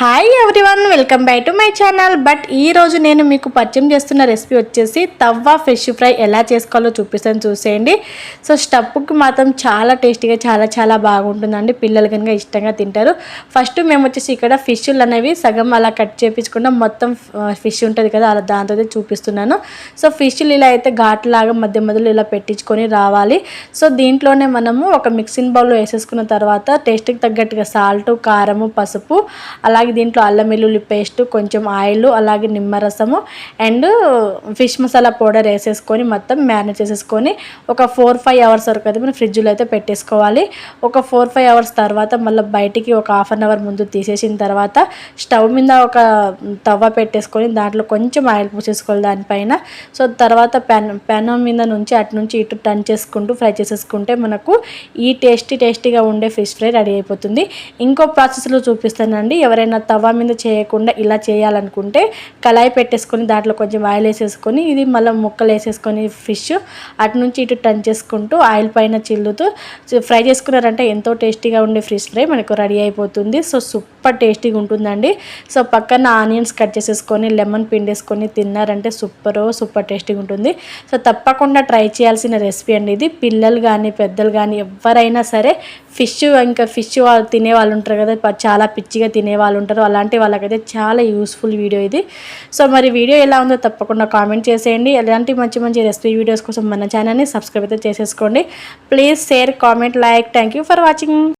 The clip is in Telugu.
Hi everyone welcome back to my channel but ఈ రోజు నేను మీకు పరిచయం చేస్తున్న రెసిపీ వచ్చేసి తవ్వ ఫిష్ ఫ్రై ఎలా చేసుకోవాలో చూపిస్తాను చూసేయండి. సో స్టప్పుకి మాత్రం చాలా టేస్టీగా చాలా చాలా బాగుంటుందండి. పిల్లలు కనుక ఇష్టంగా తింటారు. ఫస్ట్ మేము వచ్చేసి ఇక్కడ ఫిష్లు అనేవి సగం అలా కట్ చేపించకుండా మొత్తం ఫిష్ ఉంటుంది కదా అలా దాంతో చూపిస్తున్నాను. సో ఫిష్లు ఇలా అయితే ఘాట్లాగా మధ్య మధ్యలో ఇలా పెట్టించుకొని రావాలి. సో దీంట్లోనే మనము ఒక మిక్సింగ్ బౌల్లో వేసేసుకున్న తర్వాత టేస్ట్కి తగ్గట్టుగా సాల్ట్ కారము పసుపు అలాగే అలాగే దీంట్లో అల్లం వెల్లుల్లి పేస్ట్ కొంచెం ఆయిల్ అలాగే నిమ్మరసము అండ్ ఫిష్ మసాలా పౌడర్ వేసేసుకొని మొత్తం మ్యారినేట్ చేసేసుకొని ఒక ఫోర్ ఫైవ్ అవర్స్ వరకు అయితే మనం ఫ్రిడ్జ్లో అయితే పెట్టేసుకోవాలి. ఒక ఫోర్ ఫైవ్ అవర్స్ తర్వాత మళ్ళీ బయటికి ఒక హాఫ్ అన్ అవర్ ముందు తీసేసిన తర్వాత స్టవ్ మీద ఒక తవ్వ పెట్టేసుకొని దాంట్లో కొంచెం ఆయిల్ పూసేసుకోవాలి దానిపైన. సో తర్వాత పెన్ పెనం మీద నుంచి అటు నుంచి ఇటు టర్న్ చేసుకుంటూ ఫ్రై చేసేసుకుంటే మనకు ఈ టేస్టీ టేస్టీగా ఉండే ఫిష్ ఫ్రై రెడీ అయిపోతుంది. ఇంకో ప్రాసెస్లో చూపిస్తానండి. ఎవరైనా తవా మీద చేయకుండా ఇలా చేయాలనుకుంటే కళాయి పెట్టేసుకొని దాంట్లో కొంచెం ఆయిల్ వేసేసుకొని ఇది మళ్ళీ ముక్కలు వేసేసుకొని ఫిష్ అటు నుంచి ఇటు టర్న్ చేసుకుంటూ ఆయిల్ పైన చిల్లుతూ ఫ్రై చేసుకున్నారంటే ఎంతో టేస్టీగా ఉండే ఫిష్ ఫ్రై మనకు రెడీ అయిపోతుంది. సో సూపర్ టేస్టీగా ఉంటుందండి. సో పక్కన ఆనియన్స్ కట్ చేసేసుకొని లెమన్ పిండేసుకొని తిన్నారంటే సూపర్ సూపర్ టేస్టీగా ఉంటుంది. సో తప్పకుండా ట్రై చేయాల్సిన రెసిపీ అండి ఇది. పిల్లలు కానీ పెద్దలు కానీ ఎవరైనా సరే ఫిష్ ఇంకా ఫిష్ వాళ్ళు తినే వాళ్ళు ఉంటారు కదా చాలా పిచ్చిగా తినే వాళ్ళు ఉంటారు అలాంటి వాళ్ళకైతే చాలా యూస్ఫుల్ వీడియో ఇది. సో మరి వీడియో ఎలా ఉందో తప్పకుండా కామెంట్ చేసేయండి. ఎలాంటి మంచి మంచి రెసిపీ వీడియోస్ కోసం మన ఛానల్ని సబ్స్క్రైబ్ అయితే చేసేసుకోండి. Please share comment like thank for watching